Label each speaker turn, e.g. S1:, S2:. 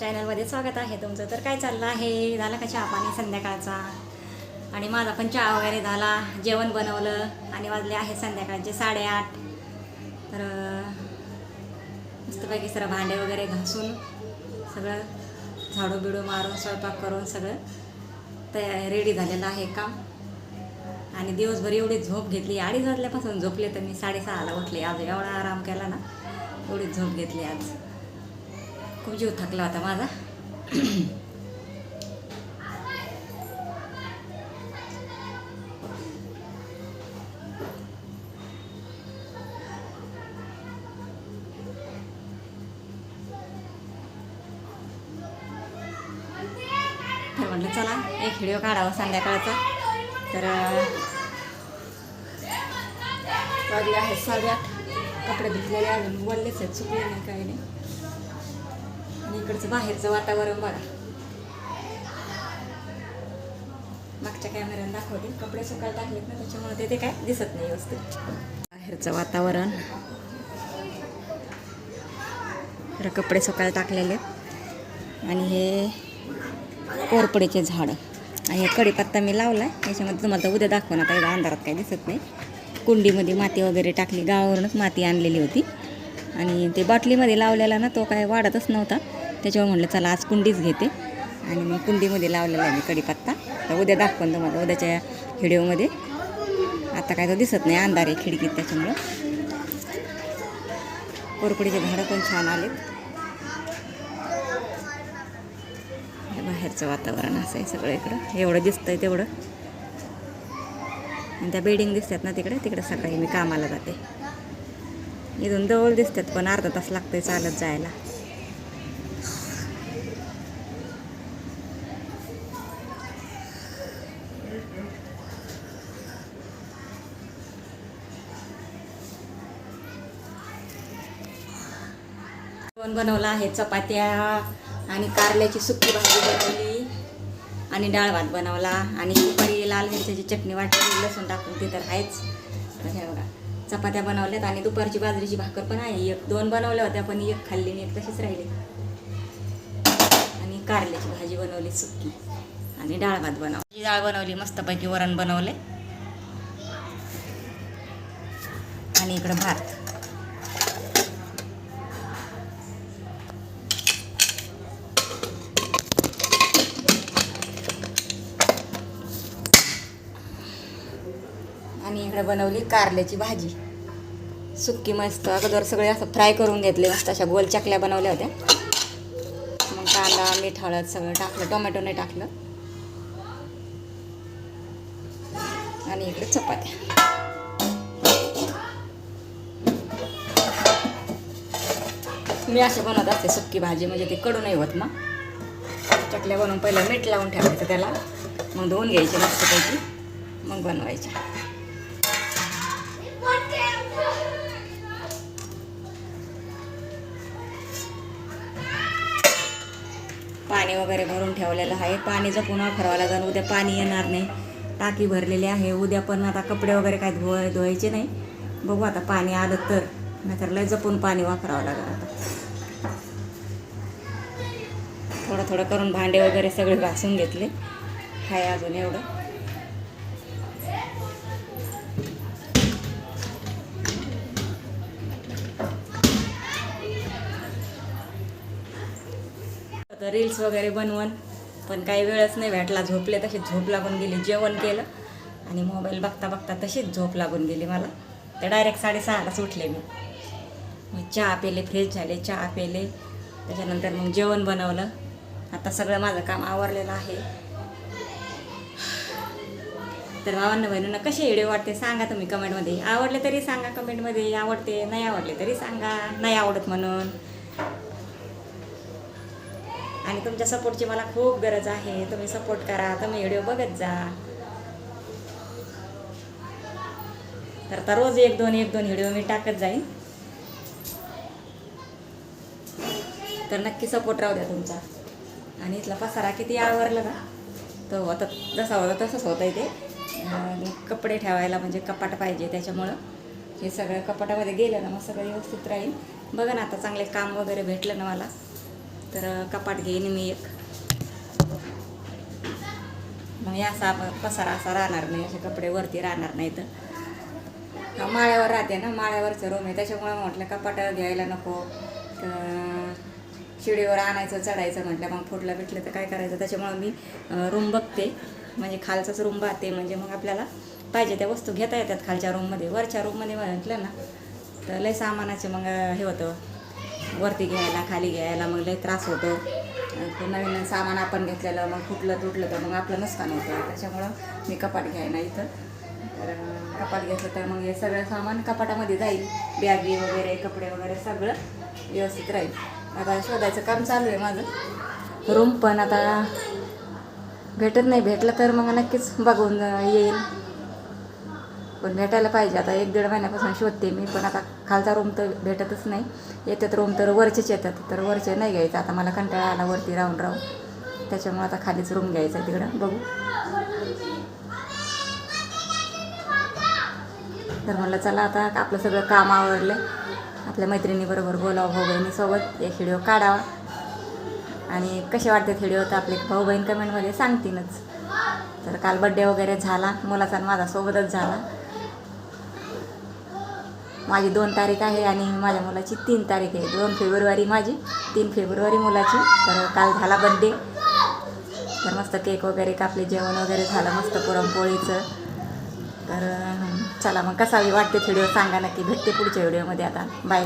S1: चॅनलमध्ये स्वागत आहे तुमचं. तर काय चाललं आहे? झाला का चहा पाणी संध्याकाळचा? आणि माझा पण चहा वगैरे झाला. जेवण बनवलं आणि वाजले आहे संध्याकाळचे साडेआठ. तर मस्तपैकी सगळं भांडे वगैरे घासून सगळं झाडू बिडू मारून स्वयंपाक करून सगळं तया रेडी झालेलं आहे काम. आणि दिवसभर एवढी झोप घेतली. अडीच वाजल्यापासून झोपले तर मी. साडेसहाला उठले. आज एवढा आराम केला ना एवढी झोप घेतली आज. खूप जीव थकला होता माझा तर म्हटलं चला एक व्हिडिओ काढावा संध्याकाळचा तर अं, वाजले आहेत कपडे धुतलेले अजून वल्लेच आहेत चुकले नाही काही नाही इकडचं बाहेरचं वातावरण बघा. मागच्या कॅमेऱ्याने दाखवते. कपडे सुकायला टाकलेत ना त्याच्यामुळे ते ते काय दिसत नाही व्यवस्थित. बाहेरचं वातावरण. तर कपडे सुकायला टाकलेले. आणि हे कोरपडीचे झाडं. आणि हे कढीपत्ता मी लावला आहे त्याच्यामध्ये तुम्हाला तर उद्या दाखवणार आता अंधारात काही दिसत नाही. कुंडीमध्ये माती वगैरे टाकली. गावावरूनच माती आणलेली होती. आणि ते बाटलीमध्ये लावलेला ना तो काय वाढतच नव्हता. त्याच्यावर म्हटलं चला आज कुंडीच घेते. आणि मग कुंडीमध्ये लावलेला आहे मी कढीपत्ता. तर उद्या दाखवून तुम्हाला उद्याच्या व्हिडिओमध्ये. आता काय तो दिसत नाही अंधार आहे खिडकीत त्याच्यामुळं. कोरपडीचे झाडं पण छान आलेत. बाहेरचं वातावरण असं आहे सगळं इकडं. एवढं दिसतंय तेवढं. आणि त्या बिल्डिंग दिसतात ना तिकडे तिकडे सकाळी मी कामाला जाते. इथून जवळ दिसतात पण अर्धा तास लागतोय चालत जायला. जेवण बनवलं आहे चपात्या आणि कारल्याची सुकी भाजी बनवली आणि डाळ भात बनवला. आणि दुपारी लाल मिरच्याची चटणी वाटली लसूण टाकून ती तर आहेच. बघा. चपात्या बनवल्यात आणि दुपारची बाजरीची भाकर पण आहे. एक दोन बनवल्या होत्या पण एक खाल्ली आणि एक तशीच राहिली. आणि कारल्याची भाजी बनवली सुकी. आणि डाळ भात बनवली. डाळ बनवली मस्तपैकी वरण बनवले. आणि इकडं भात. आणि बनवली कारल्याची भाजी. सुक्की मस्त अगोदर सगळे असं फ्राय करून घेतले मस्त अशा गोल चकल्या बनवल्या होत्या. मग कांदा मीठ हळद सगळं टाकलं टोमॅटो नाही टाकलं. आणि इकडे चपात्या. मी असं बनवत असते सुक्की भाजी म्हणजे ती कडू नाही होत मग. चकल्या बनवून पहिलं मीठ लावून ठेवायचं त्याला. मग धुवून घ्यायचे मस्तपैकी. मग बनवायच्या. वगैरे भरून ठेवलेलं आहे. पाणी जपून वापरावं लागेल उद्या पाणी येणार नाही. टाकी भरलेली आहे. उद्या पण आता कपडे वगैरे काय धुवाय धुवायचे नाही. बघू आता पाणी आलं तर. नाहीतर लय जपून पाणी वापरावं लागेल आता. थोडं थोडं करून भांडे वगैरे सगळे घासून घेतले. आहे अजून एवढं. आता रील्स वगैरे बनवून पण काही वेळच नाही भेटला. झोपले तशी झोप लागून गेली. जेवण केलं आणि मोबाईल बघता बघता तशीच झोप लागून गेली मला. तर डायरेक्ट साडेसहालाच उठले मी. मग चहा पेले फ्रेश झाले चहा पेले. त्याच्यानंतर मग जेवण बनवलं. आता सगळं माझं काम आवरलेलं आहे. तर भावांना बहिणींना कसे व्हिडिओ वाटते सांगा तुम्ही कमेंटमध्ये आवडले तरी सांगा कमेंटमध्ये आवडते नाही आवडले तरी सांगा. नाही आवडत म्हणून. आणि तुमच्या सपोर्टची मला खूप गरज आहे. तुम्ही सपोर्ट करा. तुम्ही व्हिडिओ बघत जा. तर रोज एक दोन एक दोन व्हिडिओ मी टाकत जाईन. तर नक्की सपोर्ट राहू द्या तुमचा. आणि इथला पसारा किती आवरला का तो आता जसा होता तसंच होतं आहे ते कपडे ठेवायला म्हणजे कपाट पाहिजे त्याच्यामुळं. हे सगळं कपाटामध्ये गेलं ना मग सगळं व्यवस्थित राहील. बघा ना आता चांगले काम वगैरे भेटलं ना मला. तर कपाट घेईन मी एक. मग हे असा पसारा असा राहणार नाही असे कपडे वरती राहणार नाही तर हा माळ्यावर राहते ना माळ्यावरचं रूम आहे. त्याच्यामुळे म्हटलं कपाट घ्यायला नको. तर शिडीवर आणायचं चढायचं म्हटलं मग फुटलं बिटलं तर काय करायचं? त्याच्यामुळं मी रूम बघते. म्हणजे खालचाच रूम पाहते. म्हणजे मग आपल्याला पाहिजे त्या वस्तू घेता येतात खालच्या रूममध्ये. वरच्या रूममध्ये म्हटलं ना तर लय सामानाचे मग हे होतं. वरती घ्यायला खाली घ्यायला मग लय त्रास होतो. नवीन नवीन सामान आपण घेतलेलं मग फुटलं तुटलं तर मग आपलं नुकसान होतं. त्याच्यामुळं मी कपाट घ्यायला इथं. तर कपाट घेतलं तर मग हे सगळं सामान कपाटामध्ये जाईल. बॅगी वगैरे कपडे वगैरे सगळं व्यवस्थित राहील. आता शोधायचं काम चालू आहे माझं. रूम पण आता भेटत नाही. भेटलं तर मग नक्कीच बघून येईल. पण भेटायला पाहिजे. आता एक दीड महिन्यापासून शोधते मी पण आता खालचा रूम तर भेटतच नाही. येतात रूम तर वरचेच येतात तर वरचे नाही घ्यायचं. आता मला कंटाळा आला वरती राहून राहून. त्याच्यामुळे आता खालीच रूम घ्यायचा आहे तिकडं. बघू. तर म्हणलं चला आता आपलं सगळं काम आवडलं आपल्या मैत्रिणीबरोबर बोलावं भाऊ बहिणीसोबत एक व्हिडिओ काढावा. आणि कसे वाटतात व्हिडिओ तर आपले भाऊ बहीण कमेंटमध्ये सांगतीलच. तर काल बड्डे वगैरे झाला. मुलाचा आणि माझा सोबतच झाला. माझी दोन तारीख आहे आणि माझ्या मुलाची तीन तारीख आहे. दोन फेब्रुवारी माझी तीन फेब्रुवारी मुलाची. तर काल झाला बड्डे तर मस्त केक वगैरे कापले जेवण वगैरे झालं मस्त पुरणपोळीचं. तर चला मग कसा वाटते व्हिडिओ सांगा नक्की. भेटते पुढच्या व्हिडिओमध्ये आता. बाय